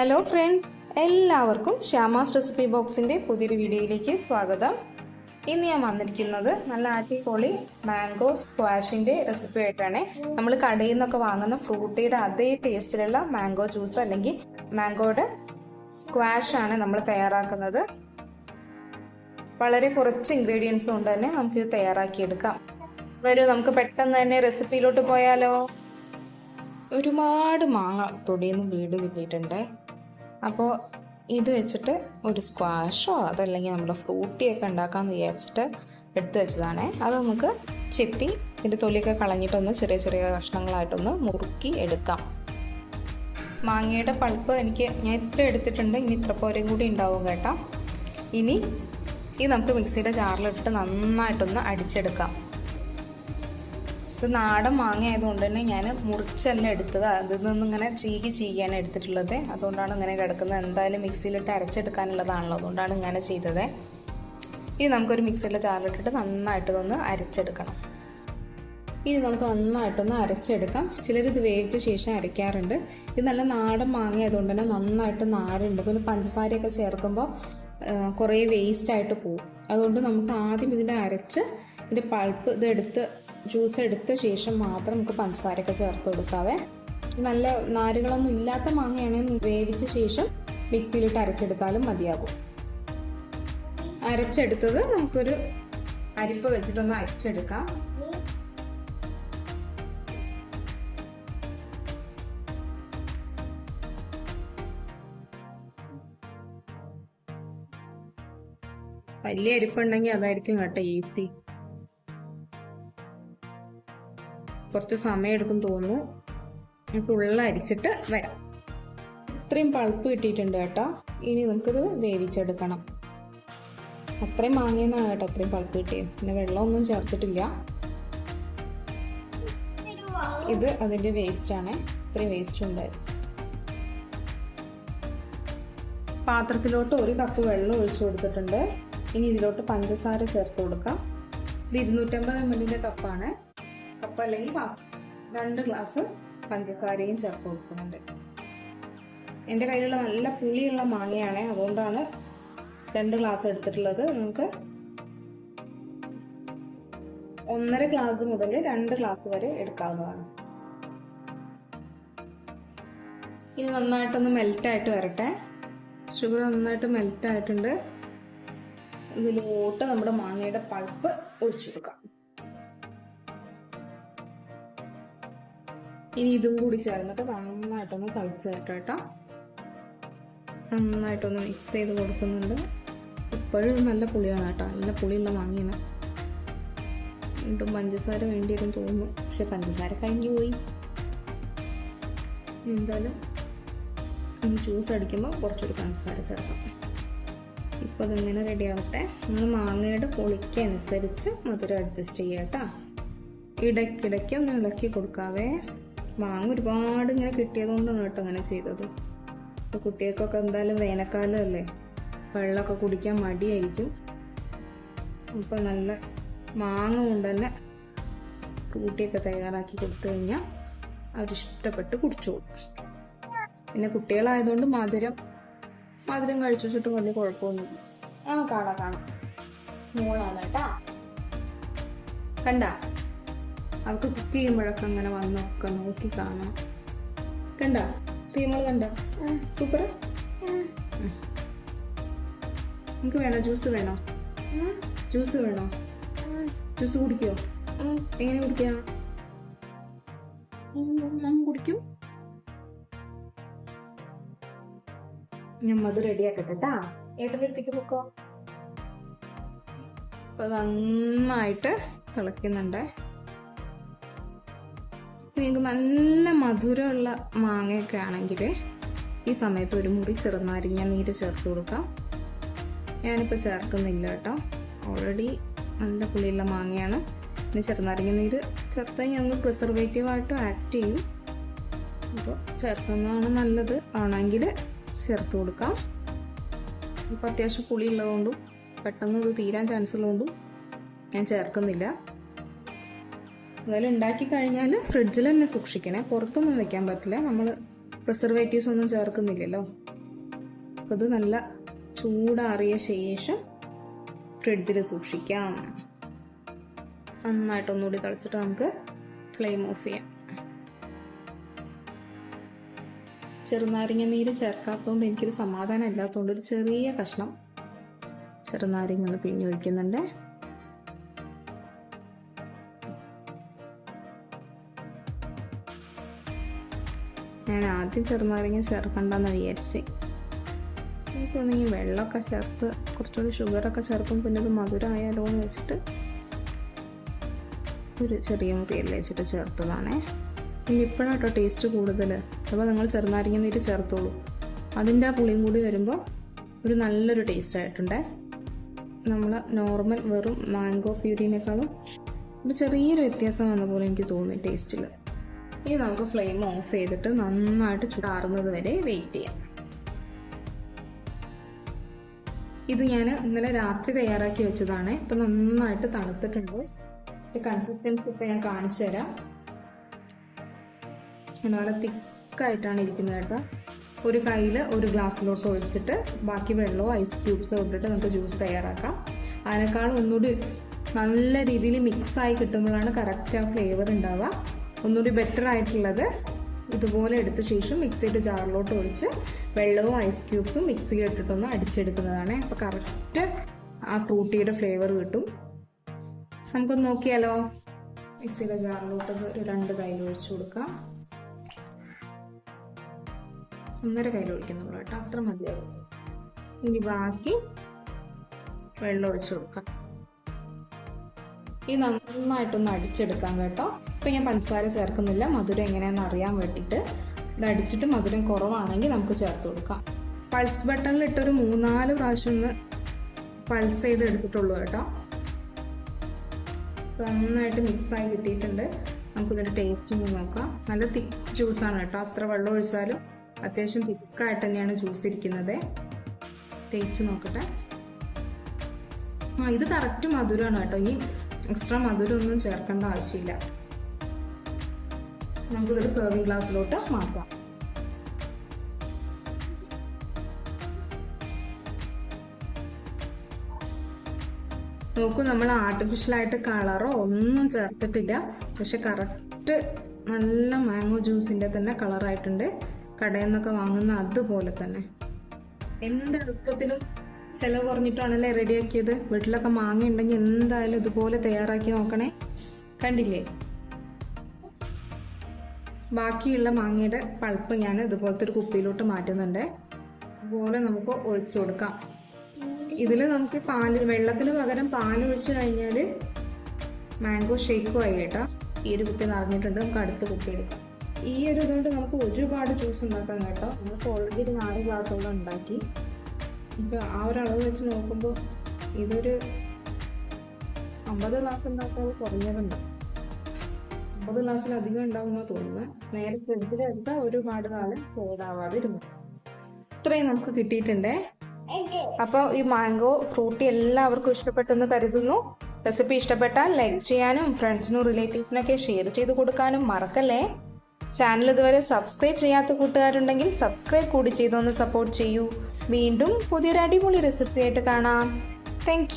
Hello friends എല്ലാവർക്കും Shyama's recipe ബോക്സിന്റെ പുതിയൊരു വീഡിയോയിലേക്ക് സ്വാഗതം. ഇന്ന് ഞാൻ വന്നിരിക്കുന്നത് നല്ല അടിപൊളി മാംഗോ സ്ക്വാഷിന്റെ റെസിപ്പി ആയിട്ടാണ്. നമ്മൾ കടയിൽ നിന്നൊക്കെ വാങ്ങുന്ന ഫ്രൂട്ടിയുടെ അതേ ടേസ്റ്റിലുള്ള മാംഗോ ജ്യൂസ് അല്ലെങ്കിൽ മാംഗോയുടെ സ്ക്വാഷ് ആണ് നമ്മൾ തയ്യാറാക്കുന്നത്. വളരെ കുറച്ച് ഇൻഗ്രീഡിയൻസ് കൊണ്ട് തന്നെ നമുക്കിത് തയ്യാറാക്കിയെടുക്കാം. വരൂ നമുക്ക് പെട്ടെന്ന് തന്നെ റെസിപ്പിയിലോട്ട് പോയാലോ? ഒരുപാട് മാങ്ങ തൊടിയിൽ നിന്ന് വീട് കിട്ടിയിട്ടുണ്ട്. അപ്പോൾ ഇത് വെച്ചിട്ട് ഒരു സ്ക്വാഷോ അതല്ലെങ്കിൽ നമ്മുടെ ഫ്രൂട്ടിയൊക്കെ ഉണ്ടാക്കാമെന്ന് വിചാരിച്ചിട്ട് എടുത്തു വെച്ചതാണേ. അത് നമുക്ക് ചെത്തി ഇതിന്റെ തൊലിയൊക്കെ കളഞ്ഞിട്ടൊന്ന് ചെറിയ ചെറിയ കഷ്ണങ്ങളായിട്ടൊന്ന് മുറുക്കി എടുക്കാം. മാങ്ങയുടെ പൾപ്പ് എനിക്ക് ഞാൻ ഇത്ര എടുത്തിട്ടുണ്ട് ഇനി ഇത്ര പോരെയും കൂടി ഉണ്ടാവും കേട്ടോ. ഇനി ഇത് നമുക്ക് മിക്സിയുടെ ജാറിലിട്ടിട്ട് നന്നായിട്ടൊന്ന് അടിച്ചെടുക്കാം. ഇത് നാടൻ മാങ്ങ ആയതുകൊണ്ട് തന്നെ ഞാൻ മുറിച്ചല്ല എടുത്തത്. അതിൽ നിന്ന് ഇങ്ങനെ ചീകി ചീകിയാണ് എടുത്തിട്ടുള്ളത്. അതുകൊണ്ടാണ് ഇങ്ങനെ കിടക്കുന്നത്. എന്തായാലും മിക്സിയിലിട്ട് അരച്ചെടുക്കാനുള്ളതാണല്ലോ. അതുകൊണ്ടാണ് ഇങ്ങനെ ചെയ്തത്. ഇനി നമുക്കൊരു മിക്സിയിലെ ചാറിലിട്ടിട്ട് നന്നായിട്ട് ഇതൊന്ന് അരച്ചെടുക്കണം. ഇനി നമുക്ക് നന്നായിട്ടൊന്ന് അരച്ചെടുക്കാം. ചിലർ ഇത് വേവിച്ച ശേഷം അരയ്ക്കാറുണ്ട്. ഇത് നല്ല നാടൻ മാങ്ങ ആയതുകൊണ്ട് തന്നെ നന്നായിട്ട് നാരുണ്ട്. പിന്നെ പഞ്ചസാരയൊക്കെ ചേർക്കുമ്പോൾ കുറേ വേസ്റ്റ് ആയിട്ട് പോകും അതുകൊണ്ട് നമുക്ക് ആദ്യം ഇതിന്റെ അരച്ച് ഇതിന്റെ പൾപ്പ് ഇതെടുത്ത് ജ്യൂസ് എടുത്ത ശേഷം മാത്രം നമുക്ക് പഞ്ചസാരയൊക്കെ ചേർത്ത് കൊടുക്കാവേ. നല്ല നാരുകളൊന്നും ഇല്ലാത്ത മാങ്ങയാണെങ്കിൽ വേവിച്ച ശേഷം മിക്സിയിലിട്ട് അരച്ചെടുത്താലും മതിയാകും. അരച്ചെടുത്തത് നമുക്കൊരു അരിപ്പ വെച്ചിട്ടൊന്ന് അരച്ചെടുക്കാം. വലിയ അരിപ്പുണ്ടെങ്കിൽ അതായിരിക്കും കേട്ടോ ഈസി കുറച്ച് സമയം എടുക്കും തോന്നുന്നു ഫുള്ള് അരിച്ചിട്ട് വരാം. ഇത്രയും പൾപ്പ് കിട്ടിയിട്ടുണ്ട് കേട്ടോ. ഇനി നമുക്കിത് വേവിച്ചെടുക്കണം. അത്രയും മാങ്ങിയെന്നാണ് കേട്ടോ അത്രയും പൾപ്പ് കിട്ടിയത്. പിന്നെ വെള്ളമൊന്നും ചേർത്തിട്ടില്ല. ഇത് അതിന്റെ വേസ്റ്റാണ് ഇത്രയും വേസ്റ്റ് ഉണ്ടായിരുന്നു പാത്രത്തിലോട്ട് ഒരു കപ്പ് വെള്ളം ഒഴിച്ചു കൊടുത്തിട്ടുണ്ട്. ഇനി ഇതിലോട്ട് പഞ്ചസാര ചേർത്ത് കൊടുക്കാം. ഇത് ഇരുന്നൂറ്റമ്പത് എം എല്ലിന്റെ കപ്പാണ് കപ്പ് അല്ലെങ്കിൽ രണ്ട് ഗ്ലാസ് പഞ്ചസാരയും ചേർത്ത് കൊടുക്കുന്നുണ്ട്. എന്റെ കയ്യിലുള്ള നല്ല പുളിയുള്ള മാങ്ങയാണ് അതുകൊണ്ടാണ് രണ്ട് ഗ്ലാസ് എടുത്തിട്ടുള്ളത്. നമുക്ക് ഒന്നര ഗ്ലാസ് മുതൽ രണ്ട് ഗ്ലാസ് വരെ എടുക്കാവുന്നതാണ്. ഇനി നന്നായിട്ടൊന്ന് മെൽറ്റായിട്ട് വരട്ടെ. ഷുഗർ നന്നായിട്ട് മെൽറ്റായിട്ടുണ്ട്. ഇതിലോട്ട് നമ്മുടെ മാങ്ങയുടെ പൾപ്പ് ഒഴിച്ചു കൊടുക്കാം ഇനി ഇതും കൂടി ചേർന്നിട്ട് നന്നായിട്ടൊന്ന് തളിച്ച് തരട്ടെ കേട്ടോ. നന്നായിട്ടൊന്ന് മിക്സ് ചെയ്ത് കൊടുക്കുന്നുണ്ട്. ഇപ്പോഴും നല്ല പുളിയാണ് കേട്ടോ. നല്ല പുളിയുള്ള മാങ്ങയാണ്. വീണ്ടും പഞ്ചസാര വേണ്ടി വരും തോന്നുന്നു. പക്ഷെ പഞ്ചസാര കഴിഞ്ഞു പോയി. എന്തായാലും ജ്യൂസ് അടിക്കുമ്പോൾ കുറച്ചൊരു പഞ്ചസാര ചേർക്കാം. ഇപ്പോൾ അതിങ്ങനെ റെഡി ആവട്ടെ? നമ്മൾ മാങ്ങയുടെ പുളിക്ക് അനുസരിച്ച് മധുരം അഡ്ജസ്റ്റ് ചെയ്യാം കേട്ടോ. ഇടയ്ക്കിടയ്ക്ക് ഒന്ന് ഇളക്കി കൊടുക്കാവേ. മാങ്ങ ഒരുപാട് ഇങ്ങനെ കിട്ടിയതുകൊണ്ടാണ് കേട്ടോ അങ്ങനെ ചെയ്തത്. അപ്പോൾ കുട്ടികൾക്കൊക്കെ എന്തായാലും വേനൽക്കാലമല്ലേ വെള്ളമൊക്കെ കുടിക്കാൻ മടിയായിരിക്കും. അപ്പോൾ നല്ല മാങ്ങ കൊണ്ട് തന്നെ കൂട്ടിയൊക്കെ തയ്യാറാക്കി കൊടുത്തു കഴിഞ്ഞാൽ അവരിഷ്ടപ്പെട്ട് കുടിച്ചോളും. പിന്നെ കുട്ടികളായതുകൊണ്ട് മധുരം മധുരം കഴിച്ചു വെച്ചിട്ട് വലിയ കുഴപ്പമൊന്നുമില്ല. ആ കാണാം കാണാം. മോളാണ് കേട്ടാ. കണ്ട? അവൾക്ക് കുക്ക് ചെയ്യുമ്പോഴൊക്കെ അങ്ങനെ വന്നൊക്കെ നോക്കി കാണാം. കണ്ട? ടീമുകൾ കണ്ട? സൂപ്പർ നിങ്ങൾക്ക് വേണോ? ജ്യൂസ് വേണോ? ജ്യൂസ് വേണോ? ജ്യൂസ് കുടിക്കോ? എങ്ങനെ കുടിക്കാം? കുടിക്കും. ഞാൻ അത് റെഡിയാക്കട്ടെ കേട്ടാ ഏട്ടനടുത്തേക്ക് പൊക്കോ. അപ്പൊ നന്നായിട്ട് തിളയ്ക്കുന്നുണ്ട്. നിങ്ങൾക്ക് നല്ല മധുരമുള്ള മാങ്ങയൊക്കെ ആണെങ്കിൽ ഈ സമയത്ത് ഒരു മുറി ചെറുനാരിങ്ങ നീര് ചേർത്ത് കൊടുക്കാം. ഞാനിപ്പോൾ ചേർക്കുന്നില്ല കേട്ടോ. ഓൾറെഡി നല്ല പുളിയുള്ള മാങ്ങയാണ്. പിന്നെ ചെറുനാരങ്ങ നീര് ചേർത്ത് കഴിഞ്ഞാൽ ഒന്ന് പ്രിസർവേറ്റീവായിട്ടും ആക്ട് ചെയ്യും. അപ്പോൾ ചേർക്കുന്നതാണ് നല്ലത്. ആണെങ്കിൽ ചേർത്ത് കൊടുക്കാം. ഇപ്പോൾ അത്യാവശ്യം പുളി ഉള്ളതുകൊണ്ടും പെട്ടെന്ന് ഇത് തീരാൻ ചാൻസ് ഉള്ളതുകൊണ്ടും ഞാൻ ചേർക്കുന്നില്ല. എന്തായാലും ഉണ്ടാക്കി കഴിഞ്ഞാൽ ഫ്രിഡ്ജിൽ തന്നെ സൂക്ഷിക്കണേ. പുറത്തൊന്നും വെക്കാൻ പറ്റില്ല. നമ്മൾ പ്രിസർവേറ്റീവ്സ് ഒന്നും ചേർക്കുന്നില്ലല്ലോ. അപ്പോൾ ഇത് നല്ല ചൂടാറിയ ശേഷം ഫ്രിഡ്ജിൽ സൂക്ഷിക്കാം. നന്നായിട്ടൊന്നുകൂടി തളിച്ചിട്ട് നമുക്ക് ഫ്ലെയിം ഓഫ് ചെയ്യാം. ചെറുനാരങ്ങ നീര് ചേർക്കാത്തതുകൊണ്ട് എനിക്കൊരു സമാധാനം ഇല്ലാത്തതുകൊണ്ട് ഒരു ചെറിയ കഷ്ണം ചെറുനാരങ്ങ ഒന്ന് പിഴിഞ്ഞ് ഞാൻ ആദ്യം ചെറുനാരങ്ങ ചേർക്കണ്ടെന്ന് വിചാരിച്ച്. എനിക്ക് തോന്നുന്നു വെള്ളമൊക്കെ ചേർത്ത് കുറച്ചുകൂടി ഷുഗറൊക്കെ ചേർക്കും. പിന്നെ ഒരു മധുരമായാലോ എന്ന് വെച്ചിട്ട് ഒരു ചെറിയ മുറിയല്ലേ വെച്ചിട്ട് ചേർത്തതാണേ. ഇനി ഇപ്പോഴാട്ടോ ടേസ്റ്റ് കൂടുതൽ അപ്പോൾ നിങ്ങൾ ചെറുനാരങ്ങ നീര് ചേർത്തോളൂ. അതിന്റെ ആ പുളിയും കൂടി വരുമ്പോൾ ഒരു നല്ലൊരു ടേസ്റ്റ് ആയിട്ടുണ്ട്. നമ്മൾ നോർമൽ വെറും മാംഗോ പ്യൂരിനേക്കാളും ഒരു ചെറിയൊരു വ്യത്യാസം വന്ന പോലെ എനിക്ക് തോന്നി ടേസ്റ്റിൽ ഇനി നമുക്ക് ഫ്ലെയിം ഓഫ് ചെയ്തിട്ട് നന്നായിട്ട് ചൂടാറുന്നത് വരെ വെയിറ്റ് ചെയ്യാം. ഇത് ഞാൻ ഇന്നലെ രാത്രി തയ്യാറാക്കി വെച്ചതാണ്. ഇപ്പം നന്നായിട്ട് തണുത്തിട്ടുണ്ട്. കൺസിസ്റ്റൻസി ഇപ്പം ഞാൻ കാണിച്ചു തരാം. നല്ല തിക്കായിട്ടാണ് ഇരിക്കുന്നത് കേട്ടോ. ഒരു കയ്യിൽ ഒരു ഗ്ലാസ്സിലോട്ട് ഒഴിച്ചിട്ട് ബാക്കി വെള്ളമോ ഐസ് ക്യൂബ്സോ ഇട്ടിട്ട് നമുക്ക് ജ്യൂസ് തയ്യാറാക്കാം. അതിനേക്കാളും ഒന്നുകൂടി നല്ല രീതിയിൽ മിക്സായി കിട്ടുമ്പോഴാണ് കറക്റ്റ് ആ ഫ്ലേവർ ഉണ്ടാവുക. ഒന്നുകൂടി ബെറ്റർ ആയിട്ടുള്ളത് ഇതുപോലെ എടുത്ത ശേഷം മിക്സിയുടെ ജാറിലോട്ട് ഒഴിച്ച് വെള്ളവും ഐസ് ക്യൂബ്സും മിക്സിയിൽ ഇട്ടിട്ടൊന്ന് അടിച്ചെടുക്കുന്നതാണ്. അപ്പോൾ കറക്റ്റ് ആ ഫ്രൂട്ടിയുടെ ഫ്ലേവർ കിട്ടും. നമുക്കൊന്ന് നോക്കിയാലോ? മിക്സിയുടെ ജാറിലോട്ട് ഒരു രണ്ട് കയ്യിൽ ഒഴിച്ചു കൊടുക്കാം. ഒന്നര കയ്യിൽ ഒഴിക്കുന്നുള്ളൂ കേട്ടോ അത്ര മതിയാവും. ഇനി ബാക്കി വെള്ളം ഒഴിച്ചു കൊടുക്കാം. ഈ നന്നായിട്ടൊന്ന് അടിച്ചെടുക്കാം കേട്ടോ. ഇപ്പം ഞാൻ പഞ്ചസാര ചേർക്കുന്നില്ല. മധുരം എങ്ങനെയാണെന്ന് അറിയാൻ വേണ്ടിയിട്ട്. ഇത് അടിച്ചിട്ട് മധുരം കുറവാണെങ്കിൽ നമുക്ക് ചേർത്ത് കൊടുക്കാം. പൾസ് ബട്ടണിലിട്ടൊരു മൂന്നാൽ പ്രാവശ്യം ഒന്ന് പൾസ് ചെയ്ത് എടുത്തിട്ടുള്ളൂ കേട്ടോ. നന്നായിട്ട് മിക്സായി കിട്ടിയിട്ടുണ്ട്. നമുക്കിതിന്റെ ടേസ്റ്റ് ഒന്ന് നോക്കാം. നല്ല തിക്ക് ജ്യൂസാണ് കേട്ടോ. അത്ര വെള്ളം ഒഴിച്ചാലും അത്യാവശ്യം തിക്കായിട്ട് തന്നെയാണ് ജ്യൂസ് ഇരിക്കുന്നത്. ടേസ്റ്റ് നോക്കട്ടെ. ആ ഇത് കറക്റ്റ് മധുരമാണ് കേട്ടോ. ഇനി എക്സ്ട്രാ മധുരമൊന്നും ചേർക്കേണ്ട ആവശ്യമില്ല. നമുക്കിതൊരു സെർവിങ് ഗ്ലാസ്സിലോട്ട് മാറ്റാം. നോക്കൂ നമ്മൾ ആർട്ടിഫിഷ്യലായിട്ട് കളറോ ഒന്നും ചേർത്തിട്ടില്ല. പക്ഷെ കറക്റ്റ് നല്ല മാംഗോ ജ്യൂസിന്റെ തന്നെ കളറായിട്ടുണ്ട് കടയിൽ നിന്നൊക്കെ വാങ്ങുന്ന അതുപോലെ തന്നെ. എന്ത് എളുപ്പത്തിലും ചിലവ് കുറഞ്ഞിട്ടാണല്ലേ റെഡിയാക്കിയത് വീട്ടിലൊക്കെ മാങ്ങ ഉണ്ടെങ്കിൽ എന്തായാലും ഇതുപോലെ തയ്യാറാക്കി നോക്കണേ. കണ്ടില്ലേ? ബാക്കിയുള്ള മാങ്ങയുടെ പൾപ്പ് ഞാൻ ഇതുപോലത്തെ ഒരു കുപ്പിയിലോട്ട് മാറ്റുന്നുണ്ട്. അതുപോലെ നമുക്ക് ഒഴിച്ചു കൊടുക്കാം. ഇതിൽ നമുക്ക് പാൽ വെള്ളത്തിന് പകരം പാൽ ഒഴിച്ച് കഴിഞ്ഞാൽ മാംഗോ ഷേക്കും ആയി കേട്ടോ. ഈ ഒരു കുപ്പി നിറഞ്ഞിട്ടുണ്ട്. നമുക്ക് അടുത്ത കുപ്പി എടുക്കാം. ഈ ഒരു ഇതുകൊണ്ട് നമുക്ക് ഒരുപാട് ജ്യൂസ് ഉണ്ടാക്കാം കേട്ടോ. നമുക്ക് ഓൾറെഡി ഒരു നാല് ഗ്ലാസ്സോളം ഉണ്ടാക്കി. ഇപ്പോൾ ആ ഒരു അളവ് വെച്ച് നോക്കുമ്പോൾ ഇതൊരു അമ്പത് ഗ്ലാസ് ഉണ്ടാക്കാതെ കുറഞ്ഞതുണ്ട്. അമ്പത് ഗ്ലാസ്സിലധികം ഉണ്ടാവുമെന്ന് തോന്നുന്നത് നേരെ ഫ്രിഡ്ജിൽ വെച്ചാൽ ഒരുപാട് കാലം കേടാവാതിരുന്നു. ഇത്രയും നമുക്ക് കിട്ടിയിട്ടുണ്ട്. അപ്പോൾ ഈ മാംഗോ ഫ്രൂട്ടി എല്ലാവർക്കും ഇഷ്ടപ്പെട്ടെന്ന് കരുതുന്നു. റെസിപ്പി ഇഷ്ടപ്പെട്ടാൽ ലൈക്ക് ചെയ്യാനും ഫ്രണ്ട്സിനും റിലേറ്റീവ്സിനൊക്കെ ഷെയർ ചെയ്ത് കൊടുക്കാനും മറക്കല്ലേ. ചാനൽ ഇതുവരെ സബ്സ്ക്രൈബ് ചെയ്യാത്ത കൂട്ടുകാരുണ്ടെങ്കിൽ സബ്സ്ക്രൈബ് കൂടി ചെയ്തൊന്ന് സപ്പോർട്ട് ചെയ്യൂ. വീണ്ടും പുതിയൊരു അടിപൊളി റെസിപ്പി ആയിട്ട് കാണാം. താങ്ക്